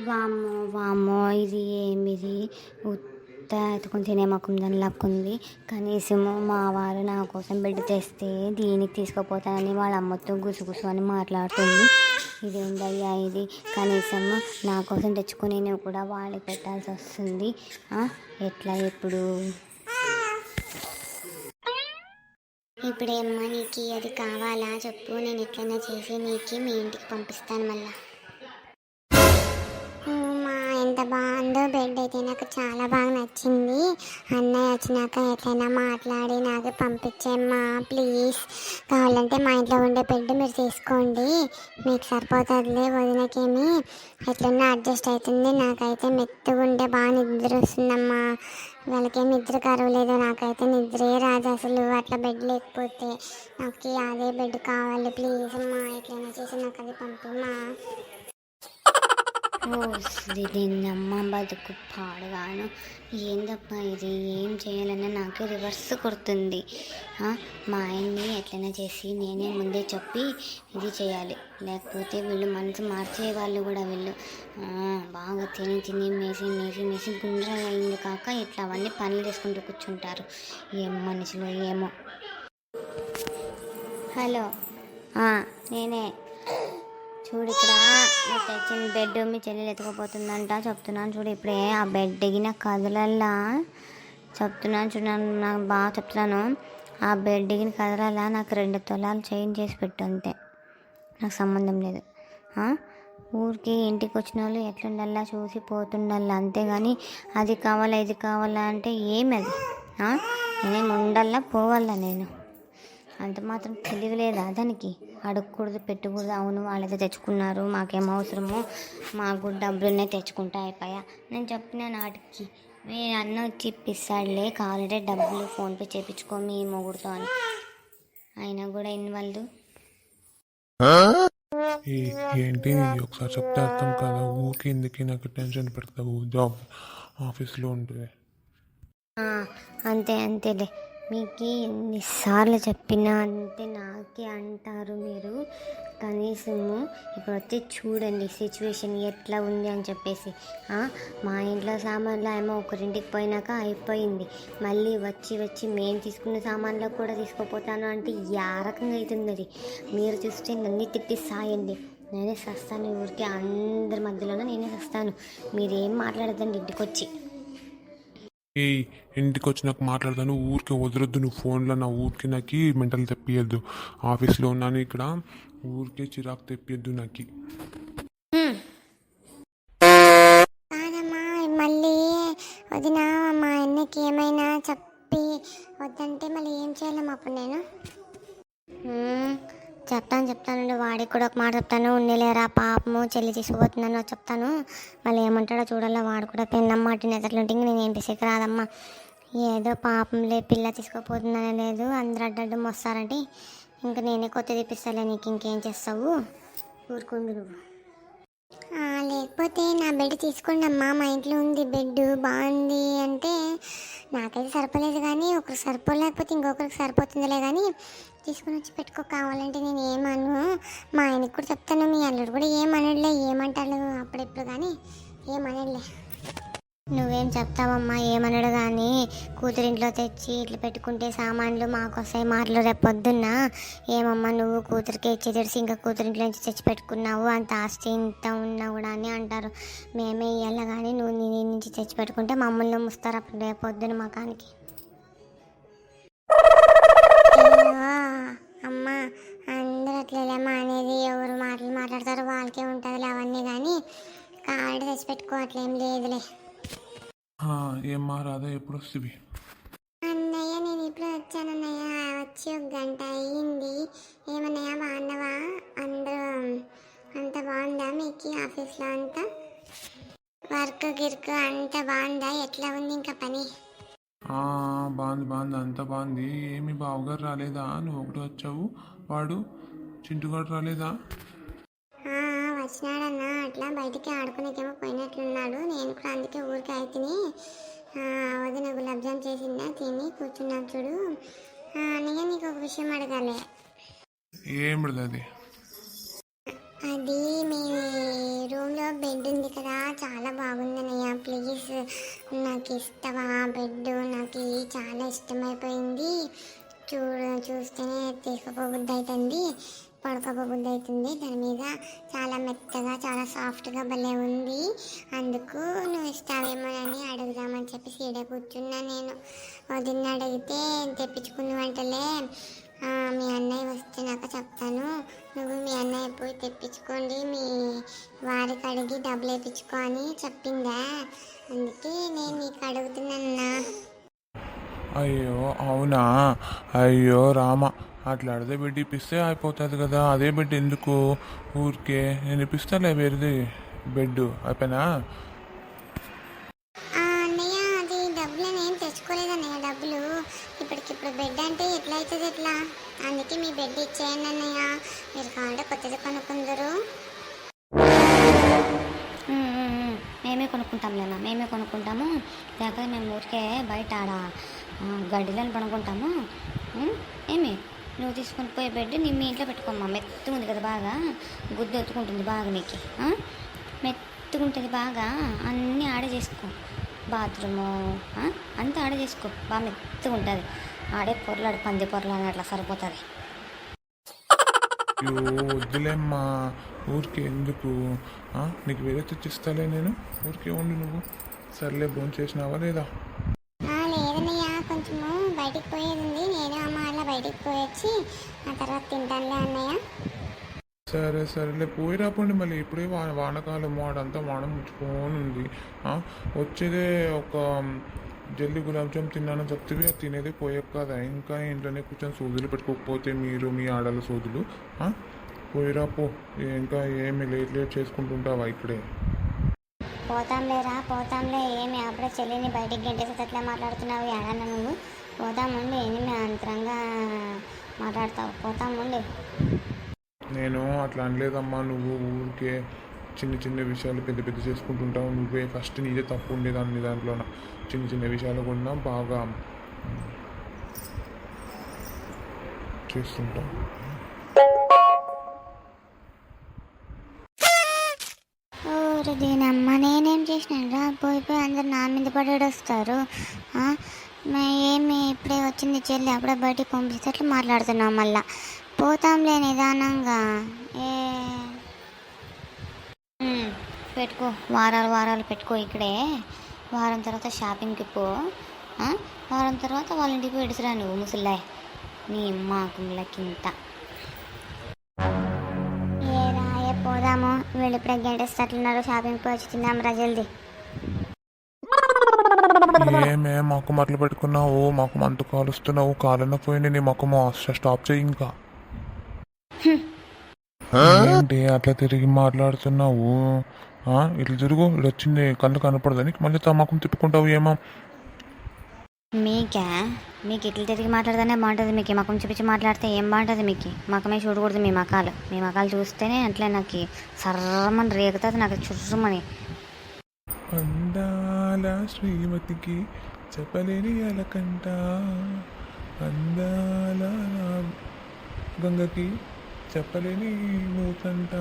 వామ్మో వామ్మో ఇది ఏమిది? ఉత్త ఎత్తుకుని తినే మొక్కం దాని లక్కుంది. కనీసము మా వారు నా కోసం బెడ్ తెస్తే దీనికి తీసుకుపోతానని వాళ్ళ అమ్మతో గుసుగుసు అని మాట్లాడుతుంది. ఇదేందయ్యా ఇది? కనీసం నా కోసం తెచ్చుకుని నేను కూడా వాళ్ళకి పెట్టాల్సి వస్తుంది. ఎట్లా ఇప్పుడు? ఇప్పుడేమ్మా నీకు అది కావాలా? చెప్పు నేను ఎట్లయినా చేసి నీకు మీ ఇంటికి పంపిస్తాను మళ్ళీ. బాగుందో బెడ్ అయితే నాకు చాలా బాగా నచ్చింది. అన్నయ్య వచ్చినాక ఎట్లయినా మాట్లాడి నాకు పంపించేమ్మా ప్లీజ్ కావాలంటే మా ఇంట్లో ఉండే బెడ్ మీరు తీసుకోండి. మీకు సరిపోతుందిలే వదినకేమి. ఎట్లున్నా అడ్జస్ట్ అవుతుంది. నాకైతే మెత్తగా ఉంటే బాగా నిద్ర వస్తుందమ్మా. వాళ్ళకేం నిద్ర కరవలేదు. నాకైతే నిద్రే రాదు అసలు. అట్లా బెడ్ లేకపోతే నాకు అదే బెడ్ కావాలి. ప్లీజ్ అమ్మా ఎట్లయినా చేసి నాకు అది పంపమ్మా ఓ దీన్నమ్మ బతుకు పాడుగాను. ఏందప్పా ఇది? ఏం చేయాలన్నా నాకు రివర్స్ కొడుతుంది. మా ఆయన్ని ఎట్లైనా చేసి నేనే ముందే చెప్పి ఇది చేయాలి. లేకపోతే వీళ్ళు మనసు మార్చే వాళ్ళు కూడా వీళ్ళు. బాగా తిని తిని మేసి మేసి మేసి గుండ్ర అయింది కాక ఇట్లా అవన్నీ పనులు చేసుకుంటూ కూర్చుంటారు. ఏం మనుషులు ఏమో. హలో. నేనే. చూడు ఇక్కడ నువ్వు తెచ్చిన బెడ్ మీ చెల్లెలు ఎత్తుకుపోతుందంట. చెప్తున్నాను చూడు ఇప్పుడే. ఆ బెడ్ దిగిన కథలల్లా చెప్తున్నాను చూడాను నాకు బాగా చెప్తున్నాను. ఆ బెడ్ దిగిన కథలల్లా నాకు రెండు తులాలు చేంజ్ చేసి పెట్టు అంతే. నాకు సంబంధం లేదు. ఊరికి ఇంటికి వచ్చిన వాళ్ళు ఎట్లుండల్లా చూసి పోతుండాలా అంతేగాని అది కావాలా ఇది కావాలా అంటే ఏమి అది? ఆ? ఉండల్లా ఉండాలా పోవాలా నేను. అంత మాత్రం తెలివి లేదా దానికి? అడగకూడదు పెట్టకూడదు. అవును వాళ్ళైతే తెచ్చుకున్నారు. మాకేం అవసరము మాకు కూడా డబ్బులునే తెచ్చుకుంటా అయిపోయా. నేను చెప్పిన నాటికి మీ అన్న వచ్చి ఇప్పిస్తాడులే కావాలంటే డబ్బులు ఫోన్పే చేయించుకో మీ మొగుడుతో అని. అయినా కూడా ఇన్ని వాళ్ళు. ఏంటి? ఒకసారి చెప్తే అర్థం కదా? ఊరికి ఎందుకు నాకు టెన్షన్ పెడతావు? జాబ్ ఆఫీస్లో ఉంటుంది అంతే అంతేలే. మీకు ఎన్నిసార్లు చెప్పినా అంతే నాకే అంటారు మీరు. కనీసము ఇప్పుడు వచ్చి చూడండి సిచ్యువేషన్ ఎట్లా ఉంది అని చెప్పేసి. మా ఇంట్లో సామాన్లు ఏమో ఒకరింటికి పోయినాక అయిపోయింది. మళ్ళీ వచ్చి వచ్చి మేము తీసుకున్న సామాన్లు కూడా తీసుకోపోతాను అంటే యా రకంగా అవుతుంది అది మీరు చూస్తే నన్ను తిట్టి సాయండి. నేనే సస్తాను ఊరికి అందరి మధ్యలోనే నేనే సస్తాను. మీరేం మాట్లాడదండి ఇంటికి వచ్చి ఏ ఇంటికి వచ్చినాక మాట్లాడతాను ఊరికే వదలొద్దు నువ్వు ఫోన్లో నా ఊరికి నాకు మెంటల్ తెప్పియద్దు. ఆఫీస్లో ఉన్నాను ఇక్కడ ఊరికే చిరాకు తెప్పియద్దు నాకు. మళ్ళీ వదిన మా అన్నకి ఏమైనా చెప్పి వద్దంటే మళ్ళీ ఏం చేయాలమ్మా అప్పుడు నేను? చెప్తాను చెప్తాను. వాడికి కూడా ఒక మాట చెప్తాను ఉండేలేరా పాపము చెల్లి తీసుకుపోతుందని చెప్తాను. మళ్ళీ ఏమంటాడో చూడాలా వాడు కూడా పెన్నమ్మ తినేటట్లుంటే ఇంక నేను ఏం పిసికి రాదమ్మా. ఏదో పాపంలే పిల్ల తీసుకుపోతుందనే లేదు అందరు అడ్డడ్డు వస్తారంటే ఇంకా నేనే కొత్త తెప్పిస్తాలే నీకు ఇంకేం చేస్తావు? ఊరుకుంది నువ్వు. లేకపోతే నా బెడ్ తీసుకోండి అమ్మా మా ఇంట్లో ఉంది బెడ్ బాగుంది. నాకైతే సరిపోలేదు కానీ ఒకరికి సరిపోలేకపోతే ఇంకొకరికి సరిపోతుందిలే కానీ తీసుకుని వచ్చి పెట్టుకో కావాలంటే నేను ఏమను మా ఆయనకి కూడా చెప్తాను మీ అల్లుడు కూడా ఏమనడులే ఏమంటాడు అప్పుడెప్పుడు కానీ ఏమనడులే నువ్వేం చెప్తావమ్మా? ఏమనడు కానీ కూతురింట్లో తెచ్చి ఇట్లా పెట్టుకుంటే సామాన్లు మాకు వస్తాయి మాటలు రేపు పొద్దున్న. ఏమమ్మా నువ్వు కూతురికి ఇచ్చి తెలిసి ఇంకా కూతురింట్లో నుంచి తెచ్చి పెట్టుకున్నావు అంత ఆస్తి ఇంత ఉన్నా కూడా అని అంటారు. మేమే ఇవ్వాలి కానీ నువ్వు నీ నుంచి తెచ్చి పెట్టుకుంటే మమ్మల్ని ముస్తారు అప్పుడు రేపు పొద్దున మకానికి. అమ్మా అందరూ అట్లేలేమ్మా అనేది ఎవరు మాటలు మాట్లాడతారో వాళ్ళకే ఉంటుందిలే అవన్నీ కానీ కావాలంటే తెచ్చి పెట్టుకోవట్లేం లేదు. ఏమ్మా రాదా ఎప్పుడు వస్తుంది అన్నయ్య నేను ఇప్పుడు వచ్చానన్నయ్య వచ్చి ఒక గంట అయ్యింది. ఏమన్నయ్య బాగున్నావా? అందరూ అంత బాగుందా మీకు? ఆఫీస్లో అంతా? వర్క్ గిర్క్ అంత బాగుందా? ఎట్లా ఉంది ఇంకా పని? ఆ, బాగుంది బాగుంది. అంతా బాగుంది. ఏమి బావగారు రాలేదా? నువ్వు ఒకటి వచ్చావు. వాడు చింటుగాడు రాలేదా? వచ్చినాడన్నా. అట్లా బయటికి ఆడుకునేకేమో పోయినట్లున్నాడు. నేను కూడా అందుకే ఊరికి అయితేనే వదిన గులాబ్ జామ్ చేసిందా? తిని కూర్చున్నాను చూడు. అన్నయ్య నీకు ఒక విషయం అడగాలి. ఏం అది? అది మీ రూమ్లో బెడ్ ఉంది కదా చాలా బాగుందన్నయ్య ప్లీజ్ నాకు ఇస్తావా బెడ్ నాకు చాలా ఇష్టమైపోయింది. చూడు చూస్తేనే తీసుకోబుద్ధి అవుతుంది పడుకోబుద్ధి అవుతుంది దాని మీద చాలా మెత్తగా చాలా సాఫ్ట్గా భలే ఉంది. అందుకు నువ్వు ఇస్తావేమోనని అడుగుదామని చెప్పి సీడ కూర్చున్నా నేను. వదిన అడిగితే తెప్పించుకున్న వంటలే మీ అన్నయ్య వస్తున్నాక చెప్తాను. నువ్వు మీ అన్నయ్య పోయి తెప్పించుకోండి. మీ వారికి అడిగి డబ్బులు వేయించుకో అని చెప్పిందా? అందుకే నేను నీకు అడుగుతున్నాన్నా అయ్యో అవునా? అయ్యో రామ. అట్లా అడితే బిడ్డ ఇప్పిస్తే అయిపోతుంది కదా అదే బెడ్ ఎందుకు? ఊరికే నేను ఇప్పిస్తాలే వేరేది. బెడ్ అయిపోయినా? ఆ, అన్నయ్య అది డబ్బులు నేను తెచ్చుకోలేదు అన్నయ్య డబ్బులు. ఇప్పటికిప్పుడు బెడ్ అంటే ఎట్లా అవుతుంది ఎట్లా? అందుకే మీ బెడ్ ఇచ్చేయండి అన్నయ్య. మీరు కావాలంటే కొత్తది కొనుక్కుందరు. ఉమ్, ఉమ్, ఉమ్. మేమే మేమే కొనుక్కుంటాము. లేకపోతే మేము ఊరికే బయట ఆడ గడ్డిలను ఉమ్, ఏమి? నువ్వు తీసుకొని పోయే బెడ్ నీ మీ ఇంట్లో పెట్టుకోమ్మా. మెత్తగా ఉంది కదా బాగా. గుద్దు ఎత్తుకుంటుంది బాగా నీకు. ఆ? మెత్తగా ఉంటుంది బాగా. అన్నీ ఆడే చేసుకో. బాత్రూము ఆ? అంతా ఆడే చేసుకో. బాగా మెత్తగా ఉంటుంది. ఆడే పొరలాడు పంది పొరలాడు అట్లా సరిపోతుంది. అయ్యో వద్దులేమ్మా. ఊరికే ఎందుకు? ఆ, నీకు వేరే తెచ్చిస్తాలే నేను. ఊరికే ఉండు నువ్వు. సర్లే భోజనం చేసినావా లేదా? ఆ, లేదన్నయ్య. కొంచెము బయటికి పోయేది ఉంది. నేను అమ్మ బయటికి పోయొచ్చి ఆ తర్వాత తింటానులే అన్నయ్య. సరే సరేలే. పోయి రాపండి మళ్ళీ. ఇప్పుడే వాన వానకాలం వాడంతా వాన ముచ్చుకొని ఉంది వచ్చేదే ఒక జల్దీ గులాబ్ జామ్ తిన్నానని చెప్తే అది తినేది పోయాక కదా ఇంకా ఇంట్లోనే కూర్చొని సోదులు పెట్టుకోకపోతే మీరు మీ ఆడల సోదులు? పోయిరా పో. ఇంకా ఏమి లేట్ లేట్ చేసుకుంటుంటావా ఇక్కడే పోతాంలేరా పోతాంలే. ఏమి అప్పుడే చెల్లిని బయటికి గంటేసి అట్లా మాట్లాడుతున్నావు ఏడన్నా నువ్వు? పోతాముండి ఏమి అంతరంగా మాట్లాడతావు. పోతాముండి నేను అట్లా అనలేదమ్మా. నువ్వు ఊరికే చిన్న చిన్న విషయాలు పెద్ద పెద్ద చేసుకుంటుంటావు. నువ్వే ఫస్ట్ నీదే తప్పు ఉండేదాన్ని దాంట్లో చిన్న చిన్న విషయాలు కూడా బాగా చేస్తుంటావు. ఊరు దీనమ్మ నేనేం చేసినాను? రా పోయి పోయి అందరు నా మీద పడేడు వస్తారు ఆ, మే ఏమి ఇప్పుడే వచ్చింది చెల్లి అప్పుడే బయటికి పంపిస్తే మాట్లాడుతున్నాం మళ్ళా. పోతాంలే నిదానంగా. ఏ. పెట్టుకో. వారాలు వారాలు పెట్టుకో ఇక్కడే. వారం తర్వాత షాపింగ్కి పో. వారం తర్వాత వాళ్ళ ఇంటికి పెడుతురా నువ్వు ముసలాయ్ నీ మాకులకింత ఏ రా ఏ పోదాము. వీళ్ళు ఇప్పుడే గంటేస్తే అట్లున్నారు షాపింగ్ పోయి వచ్చి తిందాం రా జల్దీ. ఏమే మాకు మట్లు పెట్టుకున్నావు మాకు మంతు కాలుస్తున్నావు కాలన్న పోయింది నీ మొక్కము స్టాప్ చేయి ఇంకా. ఏంటి అట్లా తిరిగి మాట్లాడుతున్నావు? ఇట్లా తిరుగు ఇటు వచ్చింది కళ్ళు కనపడదని మళ్ళీ తమ్మకం తిప్పుకుంటావు ఏమో? మీకా? మీకు ఇట్లా తిరిగి మాట్లాడితేనే బాగుంటుంది మీకు. మకం చూపించి మాట్లాడితే ఏం బాగుంటుంది మీకు? మకమే చూడకూడదు మీ మకాలు. మీ మకాలు చూస్తేనే అట్లే నాకు సర్రమని రేగుతుంది నాకు చుర్రమని. అందాల శ్రీమతికి చెప్పలేని అలకంట. అందాల గంగకి చెప్పలేని నువ్వుకంట